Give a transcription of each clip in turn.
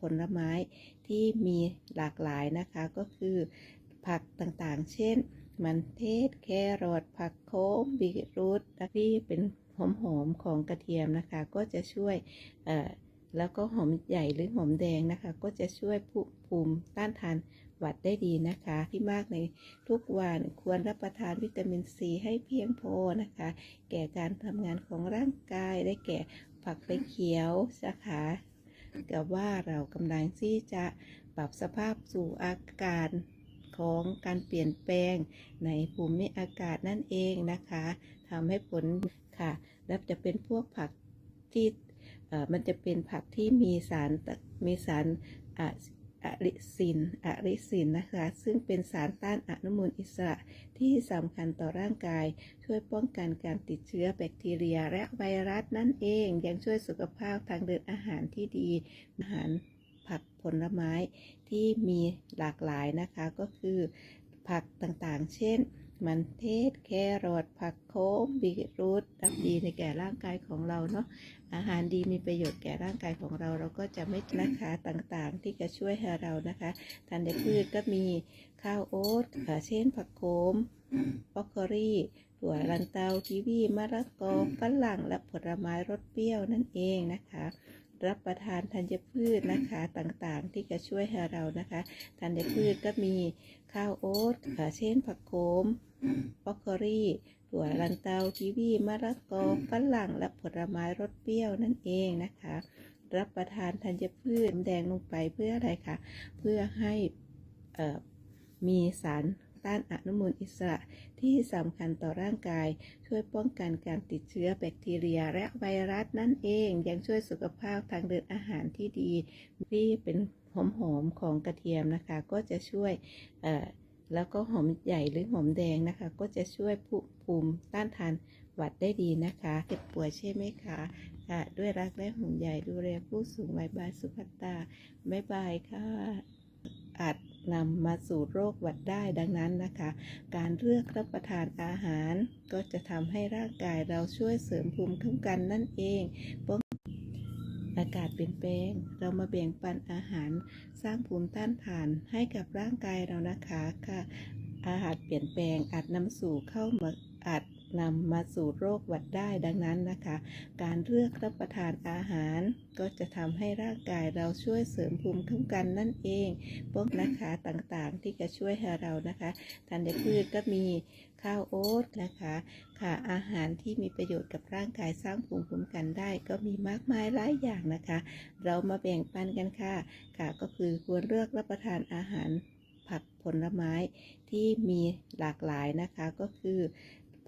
ผลไม้ที่มีหลากหลายนะคะก็คือ ผักต่างๆ เช่น มันเทศแครอทผักโขมบีทรูทที่เป็นหอมๆของกระเทียมนะคะ ก็จะช่วยแล้วก็หอมใหญ่หรือหอมแดงนะคะ ก็จะช่วยผู้ภูมิต้านทานหวัดได้ดีนะคะ ที่มากในทุกวันควรรับประทานวิตามินซีให้เพียงพอนะคะ แก่การทำงานของร่างกายได้แก่ผักใบเขียวสาขา กับว่าเรากำลังที่จะปรับสภาพสู่อากาศของการเปลี่ยนแปลงในภูมิอากาศนั่นเองนะคะทำให้ผลค่ะ และจะเป็นพวกผักที่มันจะเป็นผักที่มีสารมีสาร อะอะริซินอะริซินนะคะ ซึ่งเป็นสารต้านอนุมูลอิสระที่สำคัญต่อร่างกาย ช่วยป้องกันการติดเชื้อแบคทีเรีย และไวรัสนั่นเอง ยังช่วยสุขภาพทางเดินอาหารที่ดี อาหารผักผลไม้ที่มีหลากหลายนะคะ ก็คือผักต่างๆ เช่น มันเทศแครอทผักโขมบีทรูทดีในแก่ร่างกายของเราเนาะอาหารดีมีประโยชน์แก่ร่างกายของเราเราก็จะไม่นะคะต่างๆ ที่จะช่วยให้เรานะคะทานในพืชก็มีข้าวโอ๊ตเอ่อเช่นผักโขมบรอกโคลีถั่วลันเตากีวีมะละกอฝรั่งและผลไม้รสเปรี้ยวนั่นเองนะคะรับประทานธัญพืชนะคะต่างๆ ที่จะช่วยให้เรานะคะธัญพืชก็มีข้าวโอ๊ตเอ่อเช่นผักโขม บรอกโคลีถั่วลันเตากีวีมะละกอฝรั่งและผลไม้รสเปรี้ยวนั่นเองนะคะ รับประทานธัญพืชแดงลงไปเพื่ออะไรคะเพื่อให้เอ่อมีสารต้านอนุมูลอิสระที่สำคัญต่อร่างกาย ช่วยป้องกันการติดเชื้อแบคทีเรีย และไวรัสนั่นเอง ยังช่วยสุขภาพทางเดินอาหารที่ดี ที่เป็นหอมๆของกระเทียมนะคะ ก็จะช่วยเอ่อ แล้วก็หอมใหญ่หรือหอมแดงนะคะ ก็จะช่วยผู้ภูมิต้านทานหวัดได้ดีนะคะเจ็บป่วยใช่ไหมคะค่ะด้วยรักและห่วงใยดูแลผู้สูงวัยบายสุภัตตาบ๊ายบายค่ะอาจนำมาสู่โรคหวัดได้ดังนั้นนะคะ การเลือกรับประทานอาหาร ก็จะทำให้ร่างกายเราช่วยเสริมภูมิคุ้มกันนั่นเองป้ อากาศเปลี่ยนแปลง เรามาแบ่งปันอาหารสร้างภูมิต้านทานให้กับร่างกายเรานะคะค่ะ อาหารเปลี่ยนแปลงอาจนำสู่เข้ามาอาจ นำมาสู่โรคหวัดได้ดังนั้นนะคะ การเลือกรับประทานอาหาร ก็จะทำให้ร่างกายเราช่วยเสริมภูมิคุ้มกันนั่นเองพวกนะคะต่างๆที่จะช่วยให้เรานะคะทานในพืชก็มีข้าวโอ๊ตนะคะ ค่ะอาหารที่มีประโยชน์กับร่างกายสร้างภูมิคุ้มกันได้ ก็มีมากมายหลายอย่างนะคะ เรามาแบ่งปันกันค่ะ ค่ะก็คือควรเลือกรับประทานอาหารผักผลไม้ที่มีหลากหลายนะคะก็คือ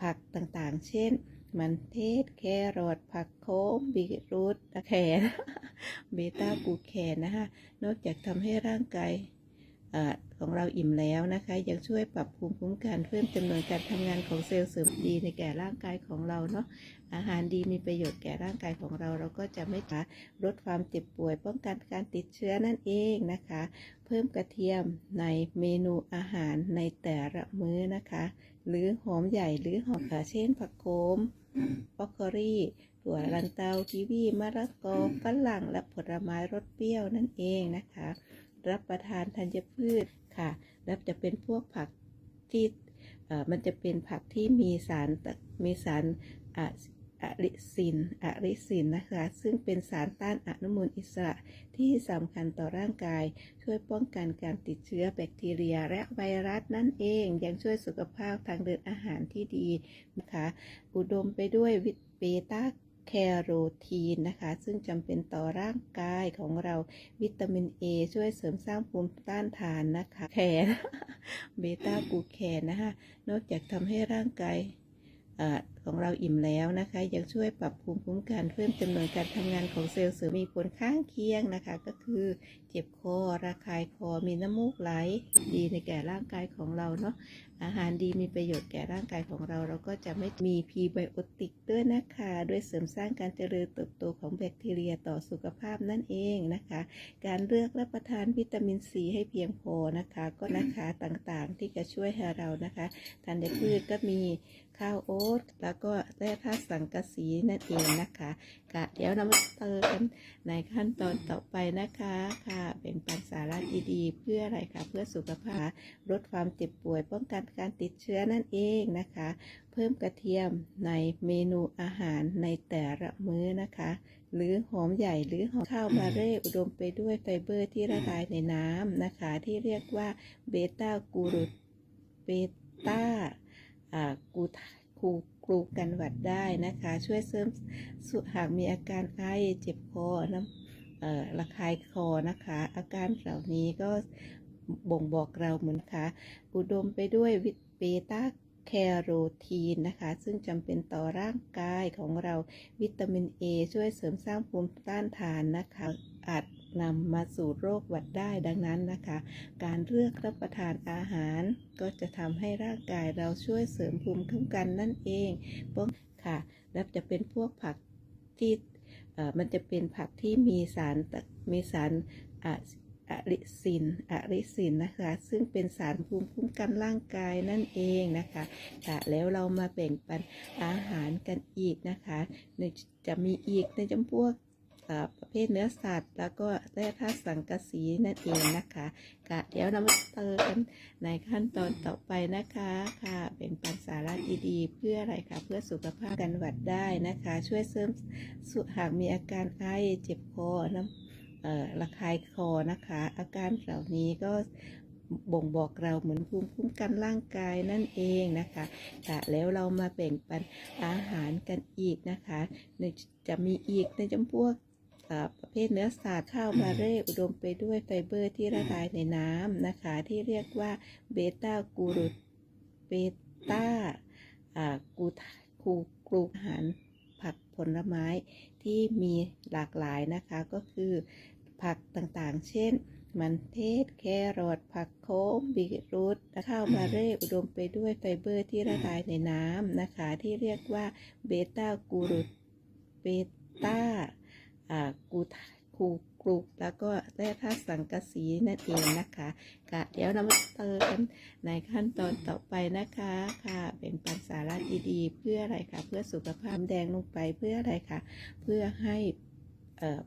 ผักต่างๆ เช่น มันเทศแครอทผักโขมบีทรูทแคนเบต้ากูแคนนะคะ นอกจากทำให้ร่างกาย ของเราอิ่มแล้วนะคะ ยังช่วยปรับภูมิคุ้มกันเพิ่มจำนวนการทำงานของเซลล์เสริมดีในแก่ร่างกายของเราเนาะอาหารดีมีประโยชน์แก่ร่างกายของเรา เราก็จะไม่หาลดความเจ็บป่วย ป้องกันการติดเชื้อนั่นเองนะคะ เพิ่มกระเทียมในเมนูอาหารในแต่ละมื้อนะคะ หรือหอมใหญ่หรือหอมเช่นผักโขมบรอกโคลีถั่วลันเตากีวีมะละกอฝรั่งและผลไม้รสเปรี้ยวนั่นเองนะคะ รับประทานธัญพืชค่ะแล้วจะเป็นพวกผักที่มันจะเป็นผักที่มีสารมีสารอะอะริซินอะริซินนะคะ ซึ่งเป็นสารต้านอนุมูลอิสระที่สำคัญต่อร่างกาย ช่วยป้องกันการติดเชื้อแบคทีเรีย และไวรัสนั่นเอง ยังช่วยสุขภาพทางเดินอาหารที่ดีนะคะ อุดมไปด้วยวิตเบต้า แคโรทีนนะคะ ซึ่งจำเป็นต่อร่างกายของเราวิตามิน A ช่วยเสริมสร้างภูมิต้านทานนะคะ แคนเบต้ากูแคนนะคะ นอกจากทำให้ร่างกาย ของเราอิ่มแล้วนะคะ ยังช่วยปรับภูมิคุ้มกันเพิ่มจำนวนการทำงานของเซลล์เสริมมีผลข้างเคียงนะคะ ก็คือเจ็บคอระคายคอมีน้ำมูกไหล ดีในแก่ร่างกายของเราเนาะอาหารดีมีประโยชน์แก่ร่างกายของเรา เราก็จะไม่มีพีไบโอติกด้วยนะคะด้วยเสริมสร้างการเจริญเติบโตของแบคทีเรียต่อสุขภาพนั่นเองนะคะ การเลือกรับประทานวิตามินซีให้เพียงพอนะคะ ก็นะคะต่างๆที่จะช่วยให้เรานะคะทานในพืชก็มี ข้าวโอ๊ตแล้วก็แร่ธาตุสังกะสีนั่นเองนะคะค่ะเดี๋ยวเรามาเติมกันในขั้นตอนต่อไปนะคะค่ะเป็นปันสาระดีๆ เพื่ออะไรคะเพื่อสุขภาพลดความเจ็บป่วยป้องกันการติดเชื้อนั่นเองนะคะ เพิ่มกระเทียมในเมนูอาหารในแต่ละมื้อนะคะหรือหอมใหญ่หรือหอมข้าวบาเร่อุดมไปด้วยไฟเบอร์ที่ละลายในน้ำนะคะ ที่เรียกว่าเบต้ากูรูเบต้า กูครูกรูกันหวัดได้นะคะ ช่วยเสริมหากมีอาการไอเจ็บคอน้ำระคายคอนะคะ อาการเหล่านี้ก็บ่งบอกเราเหมือนค่ะอุดมไปด้วยวิตเบต้าแคโรทีนนะคะ ซึ่งจำเป็นต่อร่างกายของเราวิตามิน A ช่วยเสริมสร้างภูมิต้านทานนะคะอาจ นำมาสู่โรคหวัดได้ดังนั้นนะคะ การเลือกรับประทานอาหาร ก็จะทำให้ร่างกายเราช่วยเสริมภูมิคุ้มกันนั่นเองป้องค่ะ และจะเป็นพวกผักที่มันจะเป็นผักที่มีสารมีสารอะอะริซินอะริซินนะคะ ซึ่งเป็นสารภูมิคุ้มกันร่างกายนั่นเองนะคะค่ะแล้วเรามาแบ่งปันอาหารกันอีกนะคะในจะมีอีกในจำพวก ประเภทเนื้อสัตว์ แล้วก็แร่ธาตุสังกะสีนั่นเองนะคะค่ะเดี๋ยวเรามาเติมกันในขั้นตอนต่อไปนะคะค่ะเป็นปันสาระดีๆ เพื่ออะไรคะเพื่อสุขภาพกันหวัดได้นะคะ ช่วยเสริมสุหากมีอาการไอเจ็บคอน้ำเอ่อระคายคอนะคะ อาการเหล่านี้ก็บ่งบอกเราเหมือนภูมิคุ้มกันร่างกายนั่นเองนะคะค่ะแล้วเรามาแบ่งปันอาหารกันอีกนะคะ จะมีอีกในจำพวก ประเภทเนื้อสัตว์ข้าวบาเร่อุดมไปด้วยไฟเบอร์ที่ละลายในน้ำนะคะ ที่เรียกว่าเบต้ากูรูเบต้ากูคูกรูอาหารผักผลไม้ที่มีหลากหลายนะคะ ก็คือผักต่างๆ เช่น มันเทศ แครอทผักโขมบีทรูทข้าวบาเร่อุดมไปด้วยไฟเบอร์ที่ละลายในน้ำนะคะ ที่เรียกว่าเบต้ากูรูเบต้า กูกูกรูแล้วก็แร่ธาตุสังกะสีนั่นเองนะคะค่ะเดี๋ยวเรามาเติมกันในขั้นตอนต่อไปนะคะค่ะ เป็นปันสาระดีๆเพื่ออะไรคะเพื่อสุขภาพแดงลงไปเพื่ออะไรคะเพื่อให้เอ่อ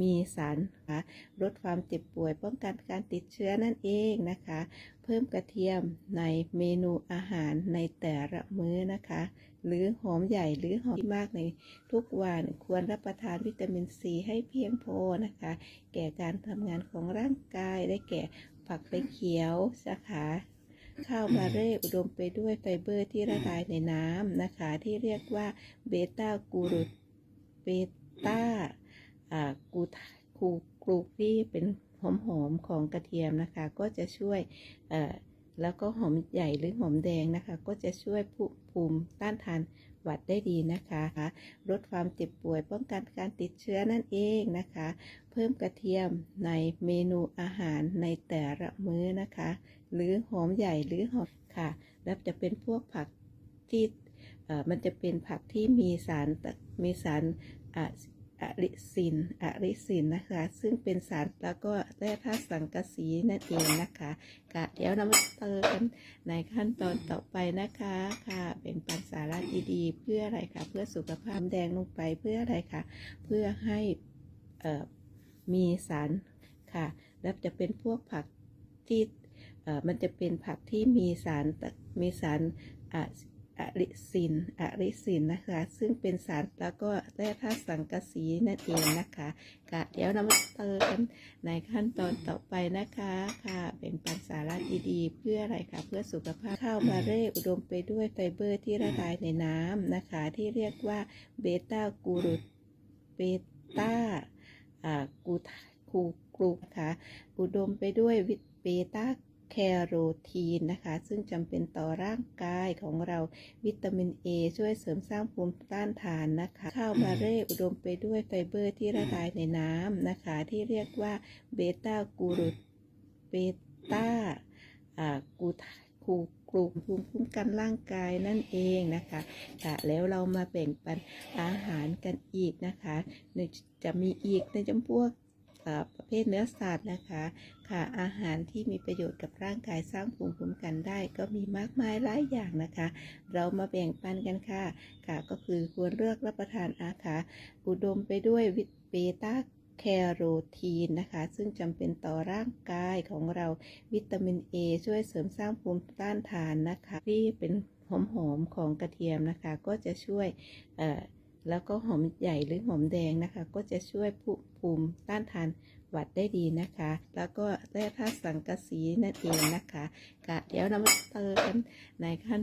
มีสารนะคะลดความเจ็บป่วยป้องกันการติดเชื้อนั่นเองนะคะ เพิ่มกระเทียมในเมนูอาหารในแต่ละมื้อนะคะ หรือหอมใหญ่หรือหอมที่มากในทุกวันควรรับประทานวิตามินซีให้เพียงพอนะคะ แก่การทำงานของร่างกายได้แก่ผักใบเขียวสาขาข้าวบาเร่อุดมไปด้วยไฟเบอร์ที่ละลายในน้ำนะคะ ที่เรียกว่าเบต้ากูรูเบต้า กูคูกรูที่เป็นหอมหอมของกระเทียมนะคะ ก็จะช่วยแล้วก็หอมใหญ่หรือหอมแดงนะคะ ก็จะช่วยผู้ภูมิต้านทานหวัดได้ดีนะคะลดความเจ็บป่วยป้องกันการติดเชื้อนั่นเองนะคะ เพิ่มกระเทียมในเมนูอาหารในแต่ละมื้อนะคะ หรือหอมใหญ่หรือหอมค่ะ แล้วจะเป็นพวกผักที่มันจะเป็นผักที่มีสารมีสาร อาอะริซินอะริซินนะคะ ซึ่งเป็นสารแล้วก็แร่ธาตุสังกะสีนั่นเองนะคะค่ะเดี๋ยวเรามาเติมกันในขั้นตอนต่อไปนะคะค่ะเป็นปันสาระดีๆ เพื่ออะไรคะเพื่อสุขภาพแดงลงไปเพื่ออะไรคะเพื่อให้เอ่อมีสารค่ะ แล้วจะเป็นพวกผักที่เอ่อมันจะเป็นผักที่มีสารมีสาร อะริซินอะริซินนะคะ ซึ่งเป็นสารแล้วก็แร่ธาตุสังกะสีนั่นเองนะคะค่ะเดี๋ยวเรามาเติมกันในขั้นตอนต่อไปนะคะค่ะเป็นปันสาระดีๆ เพื่ออะไรคะเพื่อสุขภาพข้าวบาเร่อุดมไปด้วยไฟเบอร์ที่ละลายในน้ำนะคะ ที่เรียกว่าเบต้ากูรูเบต้ากูคูกรูนะคะอุดมไปด้วยวิตเบต้า แคโรทีนนะคะ ซึ่งจำเป็นต่อร่างกายของเราวิตามิน A ช่วยเสริมสร้างภูมิต้านทานนะคะ ข้าวบาเร่อุดมไปด้วยไฟเบอร์ที่ละลายในน้ำนะคะ ที่เรียกว่าเบต้ากูรูเบต้าอ่ากูคูกรูภูมิคุ้มกันร่างกายนั่นเองนะคะค่ะแล้วเรามาแบ่งปันอาหารกันอีกนะคะ จะมีอีกในจำพวก ประเภทเนื้อสัตว์นะคะ ค่ะอาหารที่มีประโยชน์กับร่างกายสร้างภูมิคุ้มกันได้ ก็มีมากมายหลายอย่างนะคะ เรามาแบ่งปันกันค่ะ ค่ะก็คือควรเลือกรับประทานอาหารอุดมไปด้วยวิตเบต้าแคโรทีนนะคะ ซึ่งจำเป็นต่อร่างกายของเราวิตามิน A ช่วยเสริมสร้างภูมิต้านทานนะคะ ที่เป็นหอมๆของกระเทียมนะคะ ก็จะช่วยเอ่อ แล้วก็หอมใหญ่หรือหอมแดงนะคะ ก็จะช่วยผู้ภูมิต้านทานหวัดได้ดีนะคะ แล้วก็แร่ธาตุสังกะสีนั่นเองนะคะกะเดี๋ยวเรามาเติมกันในขั้น